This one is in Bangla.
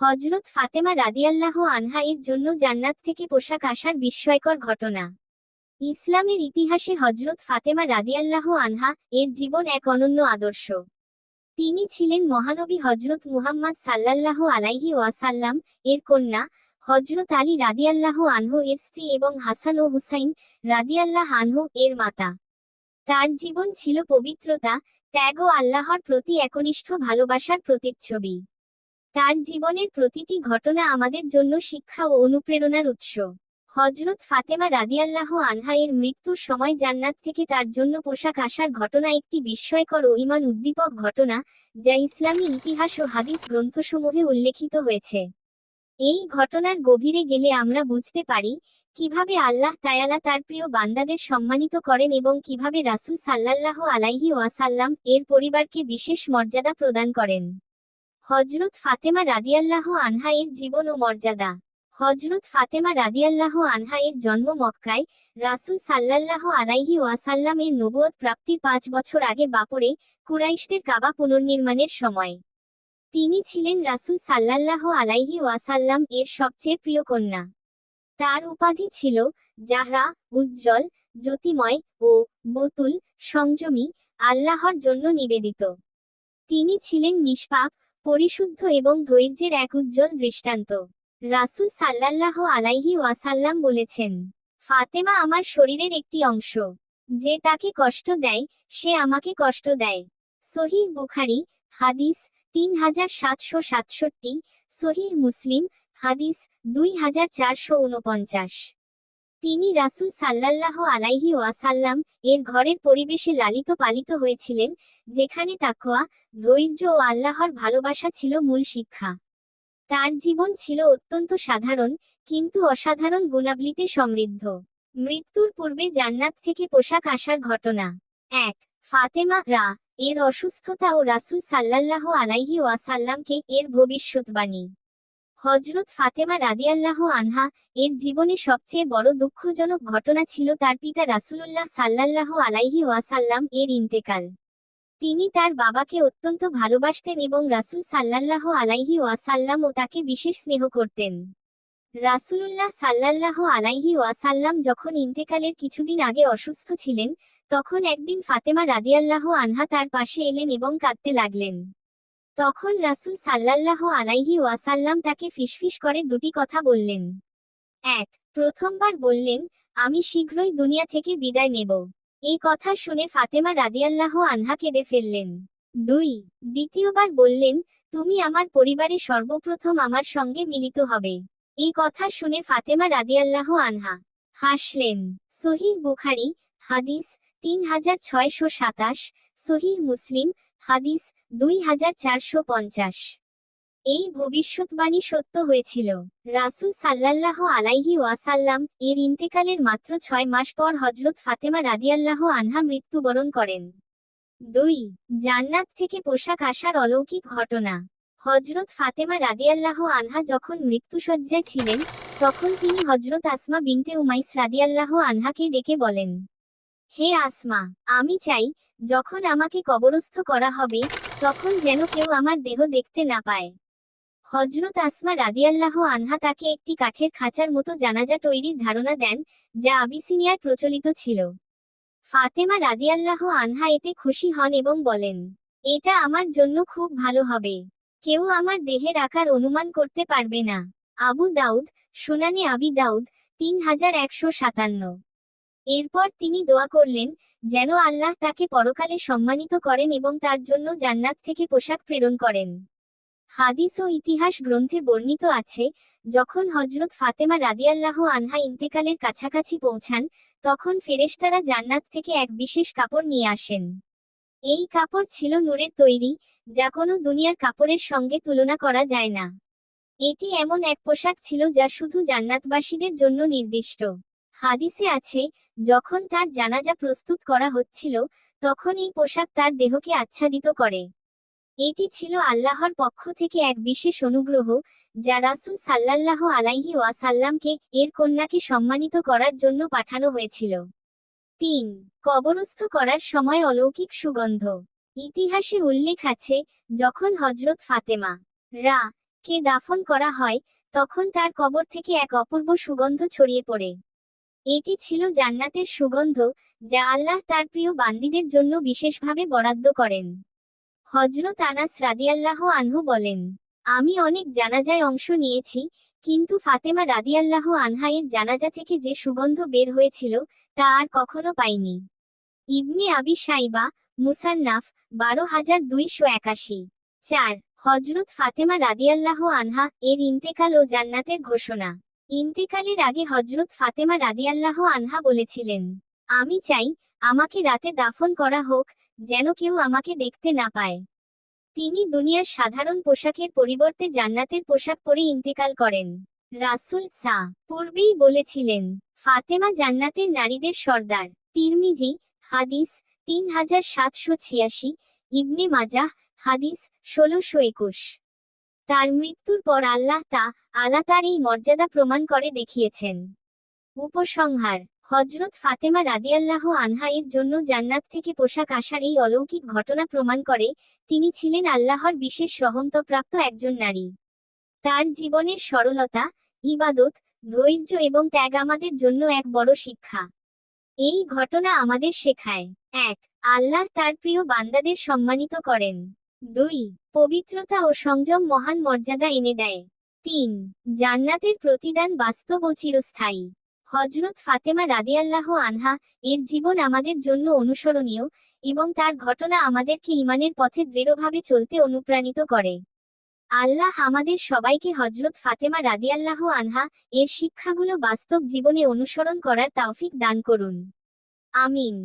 হজরত ফাতেমা রাদিয়াল্লাহ আনহা এর জন্য জান্নাত থেকে পোশাক আসার বিস্ময়কর ঘটনা। ইসলামের ইতিহাসে হজরত ফাতেমা রাদিয়াল্লাহ আনহা এর জীবন এক অনন্য আদর্শ। তিনি ছিলেন মহানবী হজরত মুহাম্মদ সাল্লাল্লাহু আলাইহি ওয়াসাল্লাম এর কন্যা হজরত আলী রাদিয়াল্লাহ আনহু এর স্ত্রী এবং হাসান ও হুসাইন রাদিয়াল্লাহ আনহু এর মাতা। তার জীবন ছিল পবিত্রতা, ত্যাগ ও আল্লাহর প্রতি একনিষ্ঠ ভালোবাসার প্রতিচ্ছবি। তার জীবনের প্রতিটি ঘটনা আমাদের জন্য শিক্ষা ও অনুপ্রেরণার উৎস। হজরত ফাতেমা রাদিয়াল্লাহ আনহা এর মৃত্যুর সময় জান্নাত থেকে তার জন্য পোশাক আসার ঘটনা একটি বিস্ময়কর ও ইমান উদ্দীপক ঘটনা, যা ইসলামী ইতিহাস ও হাদিস গ্রন্থসমূহে উল্লেখিত হয়েছে। এই ঘটনার গভীরে গেলে আমরা বুঝতে পারি, কীভাবে আল্লাহ তায়ালা তার প্রিয় বান্দাদের সম্মানিত করেন এবং কীভাবে রাসূল সাল্লাল্লাহু আলাইহি ওয়াসাল্লাম এর পরিবারকে বিশেষ মর্যাদা প্রদান করেন। হজরত ফাতেমা রাদিয়াল্লাহ আনহা এর জীবন ও মর্যাদা। হজরত ফাতেমা রাদিয়াল্লাহ আনহা এর জন্ম মক্কায় রাসূল সাল্লাল্লাহু আলাইহি ওয়াসাল্লাম এর নবুয়ত প্রাপ্তির পাঁচ বছর আগে বাপরে কুরাইশদের কাবা পুনর্নির্মাণের সময়। তিনি ছিলেন রাসূল সাল্লাল্লাহু আলাইহি ওয়াসাল্লাম এর সবচেয়ে প্রিয় কন্যা। তার উপাধি ছিল জাহরা, উজ্জ্বল, জ্যোতিময় ও বতুল সংযমী, আল্লাহর জন্য নিবেদিত। তিনি ছিলেন নিষ্পাপ পরিশুদ্ধ এবং ধৈর্যের এক উজ্জ্বল দৃষ্টান্ত। রাসূল সাল্লাল্লাহু আলাইহি ওয়াসাল্লাম বলেছেন, ফাতেমা আমার শরীরের একটি অংশ। যে তাকে কষ্ট দেয়, সে আমাকে কষ্ট দেয়। সহিহ বুখারি, হাদিস তিন হাজার সাতশো সাতষট্টি, সহিহ মুসলিম, হাদিস দুই হাজার চারশো উনপঞ্চাশ। তিনি রাসূল সাল্লাল্লাহু আলাইহি ওয়াসাল্লাম এর ঘরের পরিবেশে লালিত পালিত হয়েছিলেন, যেখানে তাকোয়া ধৈর্য ও আল্লাহর ভালোবাসা ছিল মূল শিক্ষা। তার জীবন ছিল অত্যন্ত সাধারণ, কিন্তু অসাধারণ গুণাবলিতে সমৃদ্ধ। মৃত্যুর পূর্বে জান্নাত থেকে পোশাক আসার ঘটনা। এক, ফাতেমা রা, এর অসুস্থতা ও রাসূল সাল্লাল্লাহু আলাইহি ওয়াসাল্লামকে এর ভবিষ্যৎবাণী। হজরত ফাতেমা রাদিয়াল্লাহু আনহা এর জীবনে সবচেয়ে বড় দুঃখজনক ঘটনা ছিল তার পিতা রাসূলুল্লাহ সাল্লাল্লাহু আলাইহি ওয়াসাল্লাম এর ইন্তেকাল। তিনি তার বাবাকে অত্যন্ত ভালোবাসতেন এবং রাসূল সাল্লাল্লাহু আলাইহি ওয়াসাল্লাম ও তাকে বিশেষ স্নেহ করতেন। রাসূলুল্লাহ সাল্লাল্লাহু আলাইহি ওয়াসাল্লাম যখন ইন্তেকালের কিছুদিন আগে অসুস্থ ছিলেন, তখন একদিন ফাতেমা রাদিয়াল্লাহু আনহা তার পাশে এলেন এবং কাঁদতে লাগলেন। তখন রাসূল সাল্লাল্লাহু আলাইহি ওয়াসাল্লাম তাকে ফিসফিস করে দুটি কথা বললেন। এক, প্রথমবার বললেন, আমি শীঘ্রই দুনিয়া থেকে বিদায় নেব। এই কথা শুনে ফাতেমা রাদিয়াল্লাহ আনহা কেঁদে ফেললেন। দুই, দ্বিতীয়বার বললেন, তুমি আমার পরিবারে সর্বপ্রথম আমার সঙ্গে মিলিত হবে। এই কথা শুনে ফাতেমা রাদিয়াল্লাহ আনহা হাসলেন। সহিহ বুখারি, হাদিস তিন হাজার ছয়শো সাতাশ, সহিহ মুসলিম, হাদিস দুই হাজার চারশো পঞ্চাশ। এই ভবিষ্যৎবাণী সত্য হয়েছিল। রাসূল সাল্লাল্লাহু আলাইহি ওয়াসাল্লাম এর ইন্তেকালের মাত্র ছয় মাস পর হজরত ফাতেমা রাদিয়াল্লাহু আনহা মৃত্যুবরণ করেন। দুই, জান্নাত থেকে পোশাক আসার অলৌকিক ঘটনা। হজরত ফাতেমা রাদিয়াল্লাহু আনহা যখন মৃত্যুসজ্জায় ছিলেন, তখন তিনি হজরত আসমা বিনতে উমাইস রাদিয়াল্লাহু আনহাকে ডেকে বলেন, হে আসমা, আমি চাই যখন আমাকে কবরস্থ করা হবে তখন যেন কেউ আমার দেহ দেখতে না পায়। হজরত আসমা রাদিয়াল্লাহ আনহা তাকে একটি কাঠের খাঁচার মতো জানাজা তৈরির ধারণা দেন, যা আবিসিনিয়ায় প্রচলিত ছিল। ফাতেমা রাদিয়াল্লাহ আনহা এতে খুশি হন এবং বলেন, এটা আমার জন্য খুব ভালো হবে। কেউ আমার দেহের আকার অনুমান করতে পারবে না। আবু দাউদ, সুনানে আবি দাউদ, তিন হাজার একশো সাতান্ন। এরপর তিনি দোয়া করলেন, যেন আল্লাহ তাকে পরকালে সম্মানিত করেন এবং তার জন্য জান্নাত থেকে পোশাক প্রেরণ করেন। হাদিস ও ইতিহাস গ্রন্থে বর্ণিত আছে, যখন হজরত ফাতেমা রাদিয়াল্লাহ আনহা ইন্তেকালের কাছাকাছি পৌঁছান, তখন ফেরেশতারা জান্নাত থেকে এক বিশেষ কাপড় নিয়ে আসেন। এই কাপড় ছিল নূরের তৈরি, যা কোনো দুনিয়ার কাপড়ের সঙ্গে তুলনা করা যায় না। এটি এমন এক পোশাক ছিল যা শুধু জান্নাতবাসীদের জন্য নির্দিষ্ট। হাদিসে আছে, যখন তার জানাজা প্রস্তুত করা হচ্ছিল, তখন এই পোশাক তার দেহকে আচ্ছাদিত করে। এটি ছিল আল্লাহর পক্ষ থেকে এক বিশেষ অনুগ্রহ, যা রাসূল সাল্লাল্লাহু আলাইহি ওয়াসাল্লামকে এর কন্যাকে সম্মানিত করার জন্য পাঠানো হয়েছিল। তিন, কবরস্থ করার সময় অলৌকিক সুগন্ধ। ইতিহাসে উল্লেখ আছে, যখন হজরত ফাতেমা রা কে দাফন করা হয়, তখন তার কবর থেকে এক অপূর্ব সুগন্ধ ছড়িয়ে পড়ে। এটি ছিল জান্নাতের সুগন্ধ, যা আল্লাহ তার প্রিয় বান্দিদের জন্য বিশেষভাবে বরাদ্দ করেন। হজরত আনাস রাদিয়াল্লাহ আনহু বলেন, আমি অনেক জানাজায় অংশ নিয়েছি, কিন্তু ফাতেমা রাদিয়াল্লাহ আনহা এর জানাজা থেকে যে সুগন্ধ বের হয়েছিল, তা আর কখনো পাইনি। ইবনে আবি সাইবা মুসান্নাফ, বারো হাজার দুইশো একাশি। চার হজরত ফাতেমা রাদিয়াল্লাহ আনহা এর ইন্তেকাল ও জান্নাতের ঘোষণা। ইন্তেকালের আগে হজরত ফাতেমা রাদিয়াল্লাহ আনহা বলেছিলেন, আমি চাই আমাকে রাতে দাফন করা হোক, যেন কেউ আমাকে দেখতে না পায়। তিনি দুনিয়ার সাধারণ পোশাকের পরিবর্তে জান্নাতের পোশাক পরে ইন্তেকাল করেন। রাসুল সা পূর্বেই বলেছিলেন, ফাতেমা জান্নাতের নারীদের সর্দার। তিরমিজি, হাদিস তিন হাজার সাতশো ছিয়াশি, ইবনে মাজাহ, হাদিস ষোলোশো একুশ। তার মৃত্যুর পর আল্লাহ তা আলা তার এই মর্যাদা প্রমাণ করে দেখিয়েছেন। উপসংহার হজরত ফাতেমা রাদিয়াল্লাহ আনহা এর জন্য জান্নাত থেকে পোশাক আসার এই অলৌকিক ঘটনা প্রমাণ করে তিনি ছিলেন আল্লাহর বিশেষ সহন্তপ্রাপ্ত একজন নারী। তার জীবনের সরলতা, ইবাদত, ধৈর্য এবং ত্যাগ আমাদের জন্য এক বড় শিক্ষা। এই ঘটনা আমাদের শেখায়। এক, আল্লাহ তার প্রিয় বান্দাদের সম্মানিত করেন। দুই, পবিত্রতা ও সংযম মহান মর্যাদা এনে দেয়। তিন, জান্নাতের প্রতিদান বাস্তব ও চিরস্থায়ী। হজরত ফাতেমা রাদিয়াল্লাহ আনহা এর জীবন আমাদের জন্য অনুসরণীয় এবং তার ঘটনা আমাদেরকে ইমানের পথে দৃঢ়ভাবে চলতে অনুপ্রাণিত করে। আল্লাহ আমাদের সবাইকে হজরত ফাতেমা রাদিয়াল্লাহ আনহা এর শিক্ষাগুলো বাস্তব জীবনে অনুসরণ করার তাওফিক দান করুন। আমিন।